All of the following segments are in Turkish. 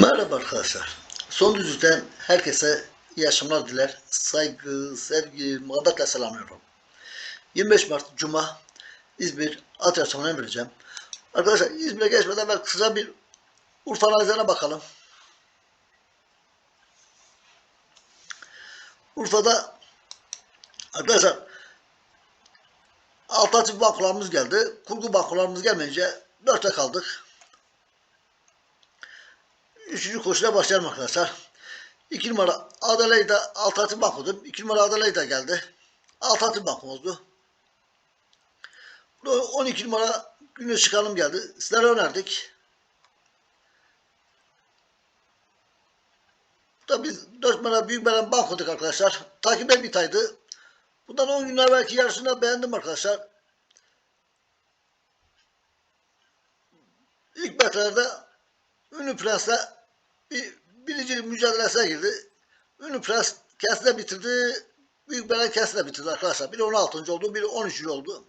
Merhaba arkadaşlar. Son düzlükten herkese iyi akşamlar diler. Saygı, sevgi, muhabbetle selamlıyorum. 25 Mart Cuma İzmir at yarışmalarına vereceğim. Arkadaşlar İzmir'e geçmeden evvel kısa bir Urfa analizlerine bakalım. Urfa'da arkadaşlar alternatif bankolarımız geldi. Kurgu bankolarımız gelmeyince 4'te kaldık. Üçüncü koşuya başlayalım arkadaşlar. İki numara Adelaide alternatif bankodur. İki numara Adelaide geldi. Bu da 12 numara Güneş Çıkalım geldi. Sizlere önerdik. Bu da biz 4 numara Büyük Belen bankoduk arkadaşlar. Takibe bir taydı. Bundan 10 gün evvelki yarışını beğendim arkadaşlar. İlk metrelerde Ünlü Prens'le bir birinci mücadelesine girdi. Ünlü Prens kesine bitirdi. Büyük Belen kesine bitirdi arkadaşlar. Biri 16. oldu, biri 13. oldu.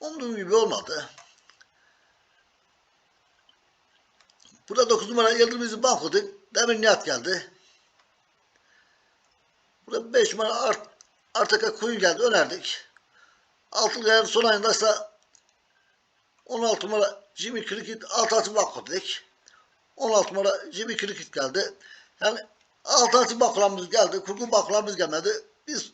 Umduğum gibi olmadı. Burada 9 numara Yıldırımızın bankodu. Demir Nihat geldi. Burada 5 numara Art, Artaka Kuyun geldi. Önerdik. Altılı ayın son ayında ise 16 numara Jimmy Cricket alt atı banko dedik. 16 numara Jimmy Cricket geldi. Yani alt atı bankolarımız geldi. Kurgu bankolarımız gelmedi. Biz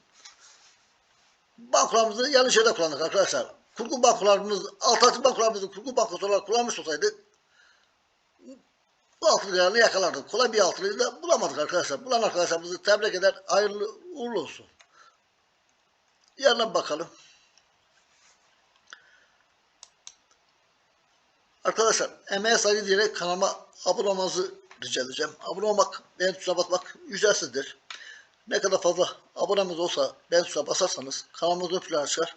bankolarımızı yanlış yerde kullandık arkadaşlar. Kurgu bankolarımız, alt atı bankolarımızı kurgu bankosu olarak kullanmış olsaydık bu altılı yarını yakalardık. Kolay bir altılıyı da bulamadık arkadaşlar. Bulan arkadaşlarımızı tebrik eder. Hayırlı uğurlu olsun. Yarına bakalım. Arkadaşlar emeğe saygı diyerek kanalıma abone olmanızı rica edeceğim. Abone olmak, beğen tuşuna basmak ücretsizdir. Ne kadar fazla abonemiz olsa beğen tuşuna basarsanız kanalımız ön plana çıkar.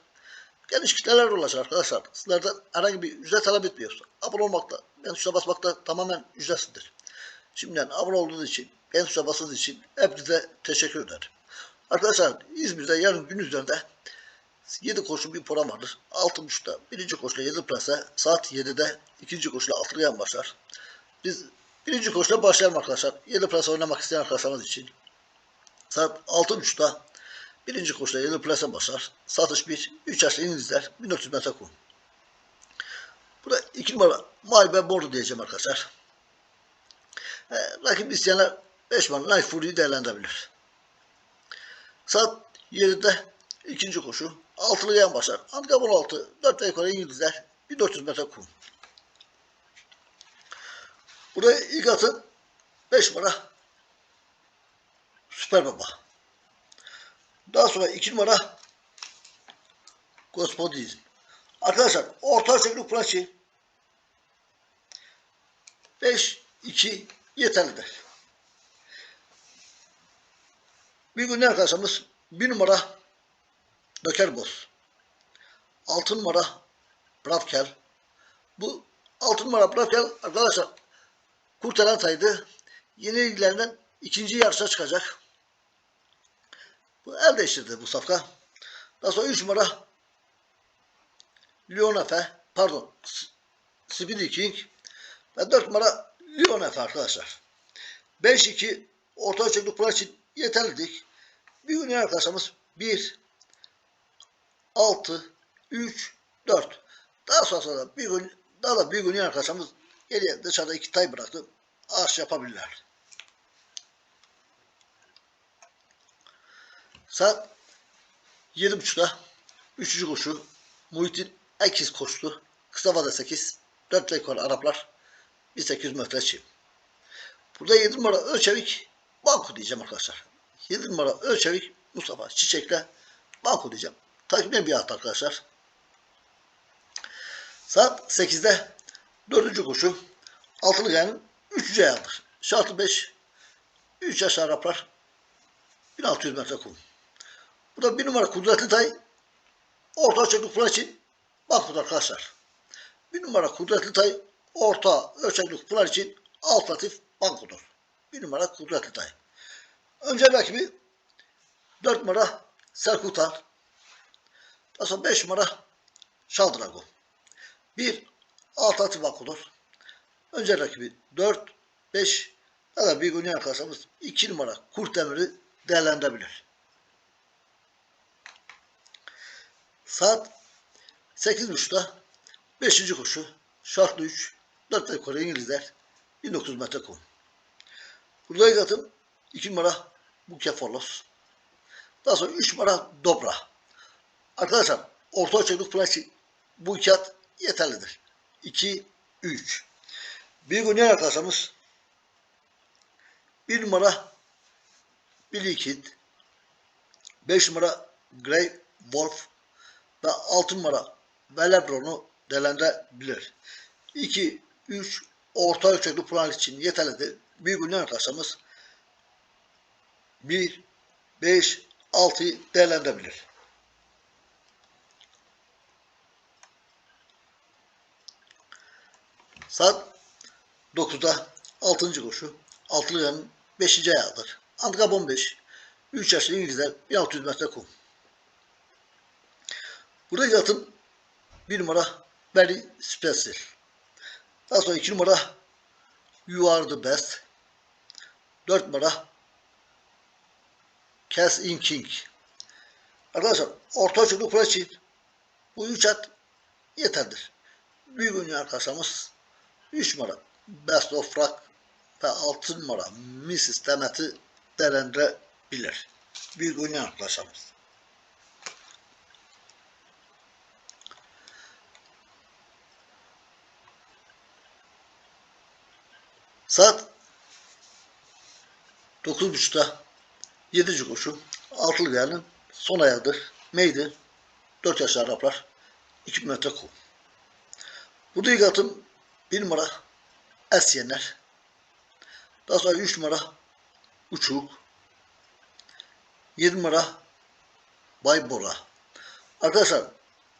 Geniş kitleler ulaşır arkadaşlar. Sizlerden herhangi bir ücret talep etmiyorsa abone olmak da beğen tuşuna basmak da tamamen ücretsizdir. Şimdiden abone olduğunuz için, beğen tuşuna bastığınız için hepinize teşekkür ederim. Arkadaşlar İzmir'de yarın gün üzerinde 7 koşu bir program vardır. 6.30'da birinci koşuyla 7 plase, saat 7'de ikinci koşuyla altılı yan başlar. Biz birinci koşuyla başlayalım arkadaşlar. 7 plase oynamak isteyen arkadaşlarımız için. Saat 6.30'da birinci koşuyla 7 plase başlar. Satış 1, 3 yaşlı İngilizler 1400 metre kum. Burada 2 numara Mavi Bordo diyeceğim arkadaşlar. E, rakip isteyenler 5 numara Night Fury'yi değerlendirebilir. Saat 7'de ikinci koşu. Altılı yan başlar. Handikap 16. 4 ve yukarı İngilizler. 1400 metre kum. Burada ilk atın 5 numara Süper Baba. Daha sonra 2 numara Gospodizm. Arkadaşlar orta ölçekli praçi 5 2 yeterlidir. Bir gün arkadaşımız bir numara Dökerboz. Altı numara Bravkel. Bu altı numara Bravkel arkadaşlar kurtaran saydı. Yeni ilgilerinden ikinci yarışa çıkacak. Bu el değiştirdi bu safka. Daha sonra 3 numara Lyonefe pardon Speedy King ve 4 numara Lyonefe arkadaşlar. 5-2 orta ölçekli plan için yeterlidik. Bir gün arkadaşımız 1 6 3 4 daha sonra da bir gün daha da bir gün arkadaşımız geriye dışarıda iki tay bıraktı. Ağaç yapabilirler. Saat 7.30'da 3. koşu Muhittin Ekiz koştu. Kısa vade 8. 4 rekor Araplar 1800 metre çim. Burada 7 numara Ölçevik Banko diyeceğim arkadaşlar. 7 numara Ölçevik Mustafa Çiçek'le Banko diyeceğim. Takipten bir at arkadaşlar. Saat 8'de 4. koşu altılı gayanın 3. ayağıdır. Şartı 5 3 yaş Araplar 1600 metre kum. Bu da bir numara Kudretli Tay orta ölçekli kural için bakın arkadaşlar. Bir numara Kudretli Tay orta ölçekli kural için alternatif bankodur. Bir numara Kudretli Tay. Önce rakibi 4 numara Serkutan. Daha sonra 5 numara Şaldrago. Bir alternatif bankodur. Önce rakibi 4, 5 ya da bir oynayan arkadaşlarımız 2 numara Kurt Demir'i değerlendirebilir. Saat 8.30'da 5. koşu şartlı 3 4 yukarı İngilizler 1900 metre kum. Burada ilk atım 2 numara Bukefolos. Daha sonra 3 numara Dobra. Arkadaşlar orta ölçekli bu iki at yeterlidir. 2 3 Bir oynayan arkadaşlarımız 1 numara Billy Kid 5 numara Grey Wolf ve 6 numara Velebron'u değerlendirebilir. 2 3 orta ölçekli plan için yeterlidir. Büyük oynayan arkadaşlarımız 1 5 6'yı değerlendirebilir. Saat 9'da 6. koşu. Altılı yanın 5. ayağıdır. Antika 15. 3 yaşlı İngilizler 1600 metre kum. Burada yatım 1 numara Very Special. Daha sonra 2 numara You Are The Best. 4 numara Cass In King. Arkadaşlar orta ölçekli kura için bu 3 at yeterlidir. Büyük oyuncu arkadaşlarımız 3 numara Best of Rock ve 6 numara Mrs. Demet'i değerlendirebilir. Büyük oyuncu arkadaşlarımız. Saat 9.30'da 7. koşu altılı yerinin son ayağıdır. Meydi 4 yaşlı Araplar 2 metre kum. Burada ilk atım 1 numara Esyener. Daha sonra 3 numara Uçuk. 7 numara Bay Bora. Arkadaşlar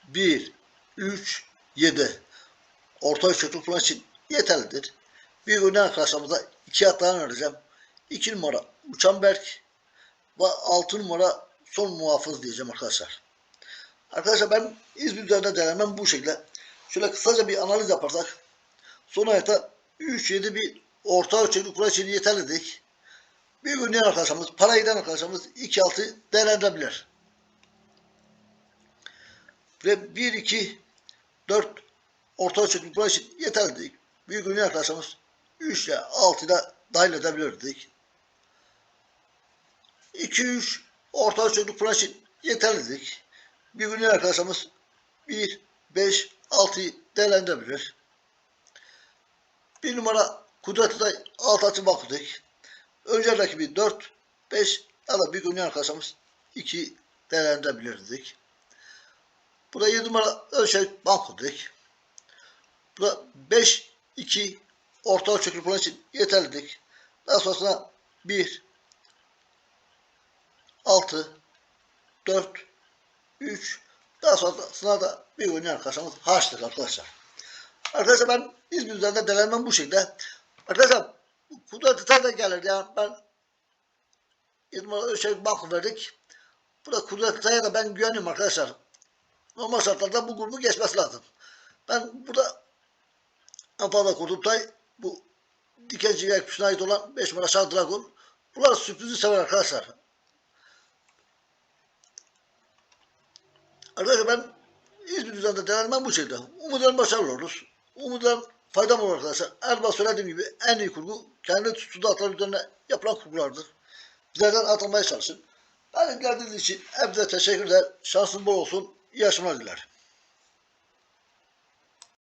1, 3, 7 orta ölçekli falan için yeterlidir. Bir oynayan arkadaşlarımıza iki at daha önereceğim. 2 numara Uçanberk ve 6 numara son muhafız diyeceğim arkadaşlar. Arkadaşlar ben İzmir üzerinde denemem bu şekilde. Şöyle kısaca bir analiz yaparsak son ayakta 3-7 bir orta ölçekli kura için yeterlidik. Bir oynayan arkadaşlarımız, para giden arkadaşlarımız 2-6 değerlendirebilir. Ve 1-2 4 orta ölçekli kura için yeterlidik. Büyük oynayan arkadaşlarımız 3 ile 6 ile dahil edebilirdik. 2-3 orta ölçekli kura için yeterlidik. Bir oynayan arkadaşlarımız 1, 5, 6'yı değerlendirebilir. Bir numara Kudret'i de alt açı baktık. Önce rakibi 4, 5 ya da bir oynayan arkadaşlarımız 2 değerlendirebilirdik. Burada 7 numara ölçek bankodik. Burada 5, 2 orta ölçekli plan için yeterlidik. Daha sonrasında 1, 6, 4, 3, daha sonrasında da bir oynayan arkadaşlarımız harçlık arkadaşlar. Arkadaşlar ben İzmir üzerinde denemem bu şekilde. Arkadaşlar Kudret da gelir yani ben 20 şey bank verdik. Burada Kudret Atan'a da ben güveniyorum arkadaşlar. Normal şartlarda bu grubu geçmesi lazım. Ben burada en fazla Kudretay bu Dikenci ve Ekpüşü'ne ait olan 5 numara Şah Dragon. Bunlar sürprizi sever arkadaşlar. Arkadaşlar ben İzmir üzerinde denemem bu şekilde. Umuyorum başarılı oluruz. Umuyorum faydam olur arkadaşlar. Zaman söylediğim gibi en iyi kurgu kendi tuttuğu atlar üzerine yapılan kurgulardır. Bizlerden atılmaya çalışın. Ben ilgilendiğiniz için hepinize teşekkürler. Şansın bol olsun. İyi yaşamlar dilerim.